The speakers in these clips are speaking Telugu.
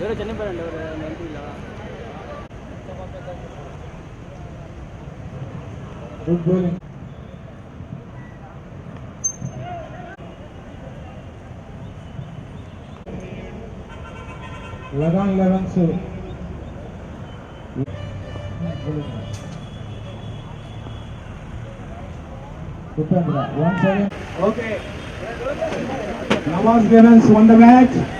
வேற சென்னை போறேன் வேற வந்து இல்ல Lagaan Lagaan sir Okay. Namaste, friends. Won the match.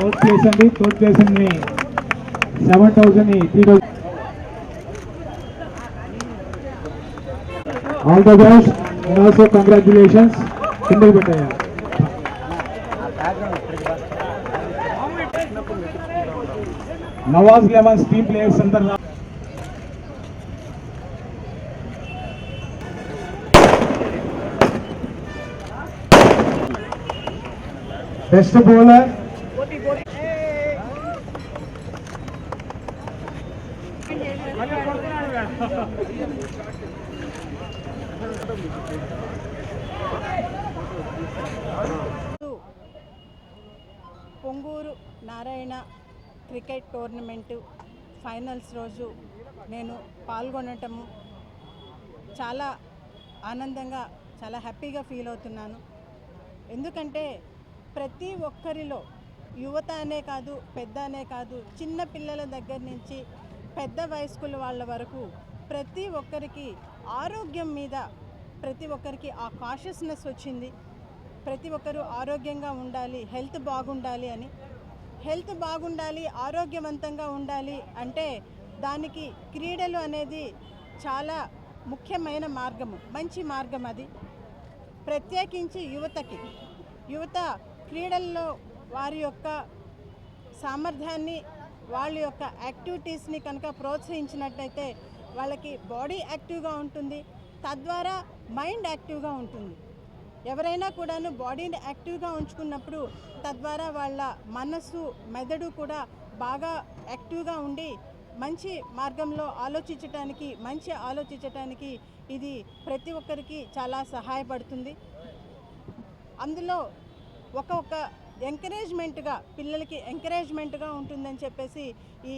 కోట్ చేసండి కోట్ చేసింది. Seven thousand three. Thousand all the best and also congratulations కిందకి పెట్టాయా. నవాజ్ లెవెన్స్ టీమ్ ప్లేయర్స్ అందరు best bowler Ponguru Narayana cricket tournament finals రోజు నేను పాల్గొనటము చాలా ఆనందంగా చాలా హ్యాపీగా ఫీల్ అవుతున్నాను. ఎందుకంటే ప్రతి ఒక్కరిలో యువత అనే కాదు పెద్ద అనే కాదు చిన్న పిల్లల దగ్గర నుంచి పెద్ద వయస్కుల వాళ్ళ వరకు ప్రతి ఒక్కరికి ఆరోగ్యం మీద ప్రతి ఒక్కరికి ఆ కాషియస్నెస్ వచ్చింది. ప్రతి ఒక్కరూ ఆరోగ్యంగా ఉండాలి హెల్త్ బాగుండాలి అని. హెల్త్ బాగుండాలి ఆరోగ్యవంతంగా ఉండాలి అంటే దానికి క్రీడలు అనేది చాలా ముఖ్యమైన మార్గము మంచి మార్గం అది. ప్రత్యేకించి యువతకి. యువత క్రీడల్లో వారి యొక్క సామర్థ్యాన్ని వాళ్ళ యొక్క యాక్టివిటీస్ని కనుక ప్రోత్సహించినట్టయితే వాళ్ళకి బాడీ యాక్టివ్గా ఉంటుంది. తద్వారా మైండ్ యాక్టివ్గా ఉంటుంది. ఎవరైనా కూడాను బాడీని యాక్టివ్గా ఉంచుకున్నప్పుడు తద్వారా వాళ్ళ మనస్సు మెదడు కూడా బాగా యాక్టివ్గా ఉండి మంచి మార్గంలో ఆలోచించటానికి మంచి ఆలోచించటానికి ఇది ప్రతి ఒక్కరికి చాలా సహాయపడుతుంది. అందులో ఒక ఎంకరేజ్మెంట్గా పిల్లలకి ఎంకరేజ్మెంట్గా ఉంటుందని చెప్పేసి ఈ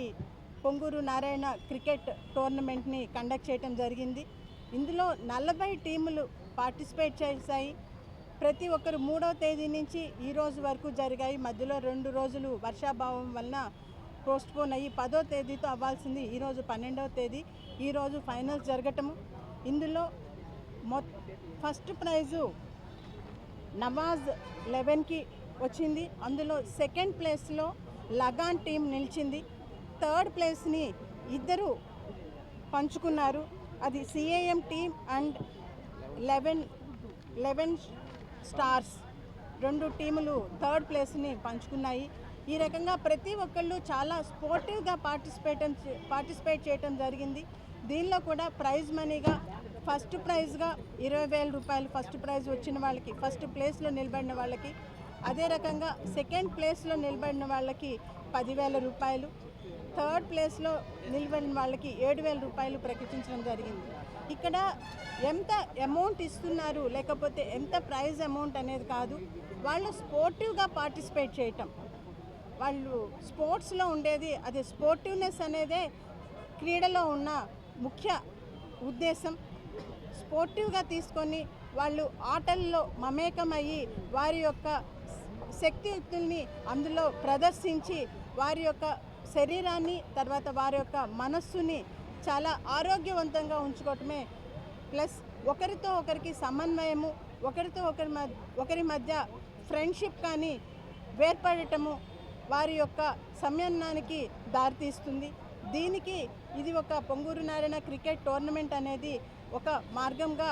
పొంగూరు నారాయణ క్రికెట్ టోర్నమెంట్ని కండక్ట్ చేయడం జరిగింది. ఇందులో నలభై టీములు పార్టిసిపేట్ చేశాయి. ప్రతి ఒక్కరు మూడవ తేదీ నుంచి ఈ రోజు వరకు జరిగాయి. మధ్యలో రెండు రోజులు వర్షాభావం వలన పోస్ట్పోన్ అయ్యి పదో తేదీతో అవ్వాల్సింది ఈరోజు పన్నెండవ తేదీ. ఈరోజు ఫైనల్స్ జరగటము. ఇందులో మొ ఫస్ట్ ప్రైజు నవాజ్ లెవెన్కి వచ్చింది. అందులో సెకండ్ ప్లేస్లో లగాన్ టీం నిలిచింది. థర్డ్ ప్లేస్ని ఇద్దరు పంచుకున్నారు. అది CAM team and eleven eleven stars రెండు టీములు థర్డ్ ప్లేస్ని పంచుకున్నాయి. ఈ రకంగా ప్రతి ఒక్కళ్ళు చాలా స్పోర్టివ్గా పార్టిసిపేట్ పార్టిసిపేట్ చేయటం జరిగింది. దీనిలో కూడా ప్రైజ్ మనీగా ఫస్ట్ ప్రైజ్గా ఇరవై వేల రూపాయలు ఫస్ట్ ప్రైజ్ వచ్చిన వాళ్ళకి ఫస్ట్ ప్లేస్లో నిలబడిన వాళ్ళకి అదే రకంగా సెకండ్ ప్లేస్లో నిలబడిన వాళ్ళకి పదివేల రూపాయలు థర్డ్ ప్లేస్లో నిలబడిన వాళ్ళకి ఏడు వేల రూపాయలు ప్రకటించడం జరిగింది. ఇక్కడ ఎంత అమౌంట్ ఇస్తున్నారు లేకపోతే ఎంత ప్రైజ్ అమౌంట్ అనేది కాదు వాళ్ళు స్పోర్టివ్గా పార్టిసిపేట్ చేయటం. వాళ్ళు స్పోర్ట్స్లో ఉండేది అది స్పోర్టివ్నెస్ అనేదే క్రీడలో ఉన్న ముఖ్య ఉద్దేశం. స్పోర్టివ్గా తీసుకొని వాళ్ళు ఆటల్లో మమేకమయ్యి వారి యొక్క శక్తియుక్తుల్ని అందులో ప్రదర్శించి వారి యొక్క శరీరాన్ని తర్వాత వారి యొక్క మనస్సుని చాలా ఆరోగ్యవంతంగా ఉంచుకోవటమే. ప్లస్ ఒకరితో ఒకరికి సమన్వయము ఒకరితో ఒకరి మధ్య ఒకరి మధ్య ఫ్రెండ్షిప్ కానీ వేర్పడటము వారి యొక్క సమయానికి దారితీస్తుంది. దీనికి ఇది ఒక పొంగూరు నారాయణ క్రికెట్ టోర్నమెంట్ అనేది ఒక మార్గంగా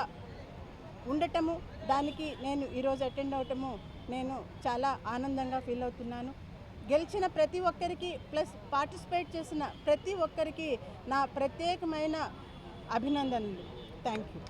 ఉండటము. దానికి నేను ఈరోజు అటెండ్ అవటము నేను చాలా ఆనందంగా ఫీల్ అవుతున్నాను. గెలిచిన ప్రతి ఒక్కరికి ప్లస్ పార్టిసిపేట్ చేసిన ప్రతి ఒక్కరికి నా ప్రత్యేకమైన అభినందనలు. Thank you